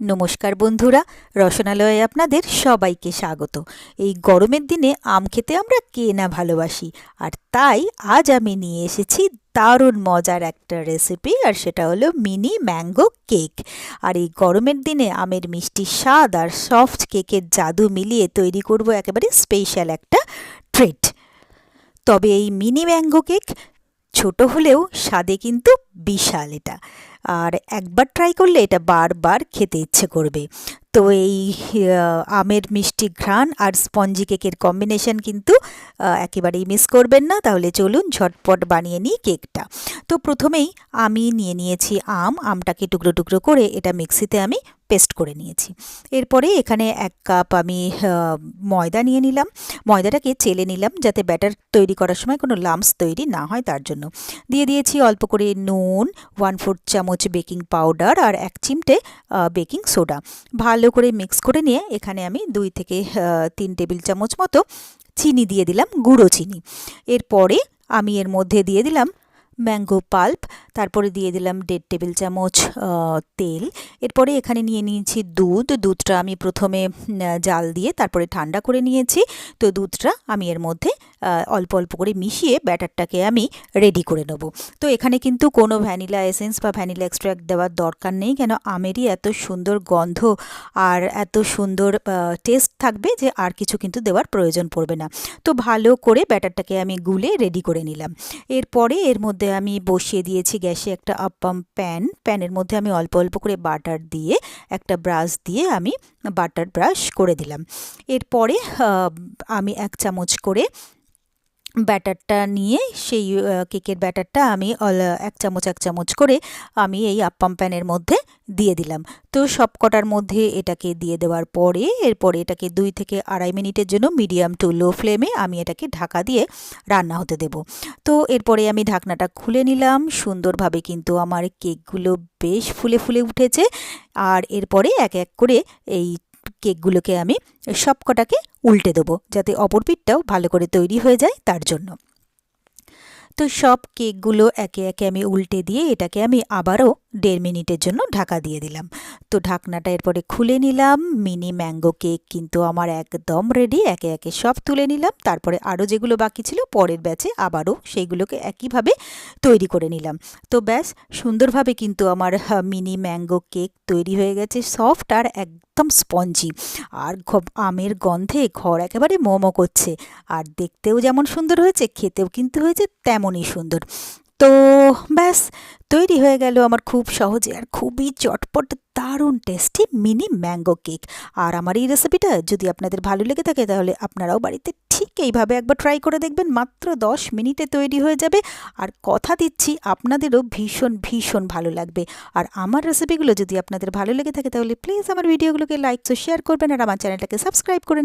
নমস্কার বন্ধুরা, রসনালয়ে আপনাদের সবাইকে স্বাগত। এই গরমের দিনে আম খেতে আমরা কে না ভালোবাসি? আর তাই আজ আমি নিয়ে এসেছি দারুণ মজার একটা রেসিপি আর সেটা হলো মিনি ম্যাঙ্গো কেক। আর এই গরমের দিনে আমের মিষ্টি স্বাদ আর সফট কেকের জাদু মিলিয়ে তৈরি করব একেবারে স্পেশাল একটা ট্রিট তবে এই মিনি ম্যাঙ্গো কেক ছোট হলেও স্বাদে কিন্তু বিশাল এটা। আর একবার ট্রাই করলে এটা বারবার খেতে ইচ্ছে করবে। তো এই আমের মিষ্টি ঘ্রাণ আর স্পঞ্জি কেকের কম্বিনেশন কিন্তু একেবারেই মিস করবেন না। তাহলে চলুন ঝটপট বানিয়ে নিই কেকটা তো প্রথমেই আমি নিয়ে নিয়েছি আম। আমটাকে টুকরো টুকরো করে এটা মিক্সিতে আমি পেস্ট করে নিয়েছি। এরপরে এখানে এক কাপ আমি ময়দা নিয়ে নিলাম। ময়দাটাকে চেলে নিলাম যাতে ব্যাটার তৈরি করার সময় কোনো লাম্পস তৈরি না হয় তার জন্য। দিয়ে দিয়েছি অল্প করে নুন ওয়ান ফোর্থ চামচ বেকিং পাউডার আর এক চিমটে বেকিং সোডা। ভালো করে মিক্স করে নিয়ে এখানে আমি দুই থেকে তিন টেবিল চামচ মতো চিনি দিয়ে দিলাম, গুঁড়ো চিনি। এরপরে আমি এর মধ্যে দিয়ে দিলাম ম্যাঙ্গো পাল্প তারপরে দিয়ে দিলাম দেড় টেবিল চামচ তেল। এরপরে এখানে নিয়ে নিয়েছি দুধ। দুধটা আমি প্রথমে জাল দিয়ে তারপরে ঠান্ডা করে নিয়েছি। তো দুধটা আমি এর মধ্যে অল্প অল্প করে মিশিয়ে ব্যাটারটাকে আমি রেডি করে নেব। তো এখানে কিন্তু কোনো ভ্যানিলা এসেন্স বা ভ্যানিলা এক্সট্র্যাক্ট দেওয়ার দরকার নেই, কেন আমেরই এত সুন্দর গন্ধ আর এত সুন্দর টেস্ট থাকবে যে আর কিছু কিন্তু দেওয়ার প্রয়োজন পড়বে না। তো ভালো করে ব্যাটারটাকে আমি গুলে রেডি করে নিলাম। এরপরে এর মধ্যে আমি বসিয়ে দিয়েছি গ্যাসে একটা আপ্পাম প্যান প্যানের মধ্যে আমি অল্প অল্প করে বাটার দিয়ে একটা ব্রাশ দিয়ে আমি বাটার ব্রাশ করে দিলাম। এরপরে আমি এক চামচ করে ব্যাটারটা নিয়ে সেই কেকের ব্যাটারটা আমি অল- এক চামচ এক চামচ করে আমি এই আপ্পাম প্যানের মধ্যে দিয়ে দিলাম। তো সব কটার মধ্যে এটাকে দিয়ে দেওয়ার পরে, এরপরে এটাকে দুই থেকে আড়াই মিনিটের জন্য মিডিয়াম টু লো ফ্লেমে আমি এটাকে ঢাকা দিয়ে রান্না হতে দেব। তো এরপরে আমি ঢাকনাটা খুলে নিলাম। সুন্দরভাবে কিন্তু আমার কেকগুলো বেশ ফুলে ফুলে উঠেছে। আর এরপরে এক এক করে এই কেকগুলোকে আমি সব কটাকে উল্টে দেবো, যাতে অপর পিঠটাও ভালো করে তৈরি হয়ে যায় তার জন্য। তো সব কেকগুলো একে একে আমি উল্টে দিয়ে এটাকে আমি আবারও দেড় মিনিটের জন্য ঢাকা দিয়ে দিলাম। তো ঢাকনাটা এরপরে খুলে নিলাম, মিনি ম্যাঙ্গো কেক কিন্তু আমার একদম রেডি একে একে সব তুলে নিলাম। তারপরে আরও যেগুলো বাকি ছিল পরের ব্যাচে আবারও সেইগুলোকে একইভাবে তৈরি করে নিলাম। তো ব্যাস, সুন্দরভাবে কিন্তু আমার মিনি ম্যাঙ্গো কেক তৈরি হয়ে গেছে সফট আর একদম স্পঞ্জি আর আমের গন্ধে ঘর একেবারে মোমো করছে। আর দেখতেও যেমন সুন্দর হয়েছে, খেতেও কিন্তু হয়েছে তেমনই সুন্দর। তো ব্যাস, তৈরি হয়ে গেল আমার খুব সহজে আর খুবই চটপট, দারুণ টেস্টি মিনি ম্যাঙ্গো কেক আর আমার এই রেসিপিটা যদি আপনাদের ভালো লেগে থাকে তাহলে আপনারাও বাড়িতে ঠিক এইভাবে একবার ট্রাই করে দেখবেন। মাত্র দশ মিনিটে তৈরি হয়ে যাবে। আর কথা দিচ্ছি, আপনাদেরও ভীষণ ভীষণ ভালো লাগবে। আর আমার রেসিপিগুলো যদি আপনাদের ভালো লেগে থাকে তাহলে প্লিজ আমার ভিডিওগুলোকে লাইক ও শেয়ার করবেন। আর আমার চ্যানেলটাকে সাবস্ক্রাইব করে নেবেন।